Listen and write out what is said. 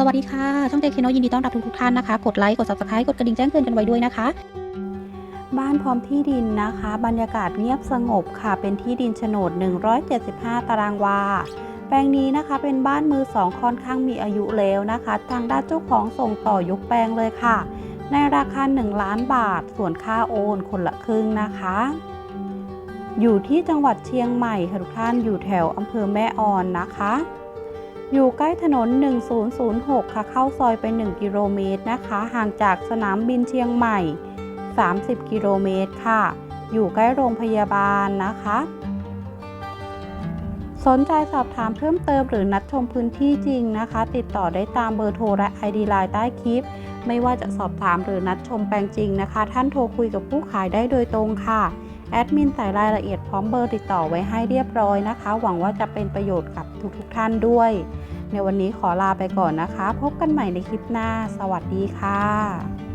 สวัสดีค่ะ ช่องเจคโนยินดีต้อนรับทุกทุกท่านนะคะ กดไลค์ กด subscribe กดกระดิ่งแจ้งเตือนกันไว้ด้วยนะคะ บ้านพร้อมที่ดินนะคะ บรรยากาศเงียบสงบค่ะ เป็นที่ดินโฉนด 175 ตารางวา แปลงนี้นะคะเป็นบ้านมือสองค่อนข้างมีอายุแล้วนะคะ ทางด้านเจ้าของส่งต่อยกแปลงเลยค่ะ ในราคา 1 ล้านบาท ส่วนค่าโอนคนละครึ่งนะคะอยู่ที่จังหวัดเชียงใหม่ค่ะทุกท่านอยู่แถวอำเภอแม่ออนนะคะ อยู่ใกล้ถนน 1006 ค่ะ เข้าซอยไป 1 กิโลเมตรนะคะ ห่างจากสนามบินเชียงใหม่ 30 กิโลเมตรค่ะ อยู่ใกล้โรงพยาบาลนะคะ สนใจสอบถามเพิ่มเติมหรือนัดชมพื้นที่จริงนะคะ ติดต่อได้ตามเบอร์โทรและ ID ไลน์ใต้คลิป ไม่ว่าจะสอบถามหรือนัดชมแปลงจริงนะคะ ท่านโทรคุยกับผู้ขายได้โดยตรงค่ะ แอดมินใส่รายละเอียดพร้อมเบอร์ติดต่อไว้ให้เรียบร้อยนะคะ หวังว่าจะเป็นประโยชน์กับทุกๆทท่านด้วย ในวันนี้ขอลาไปก่อนนะคะ พบกันใหม่ในคลิปหน้า สวัสดีค่ะ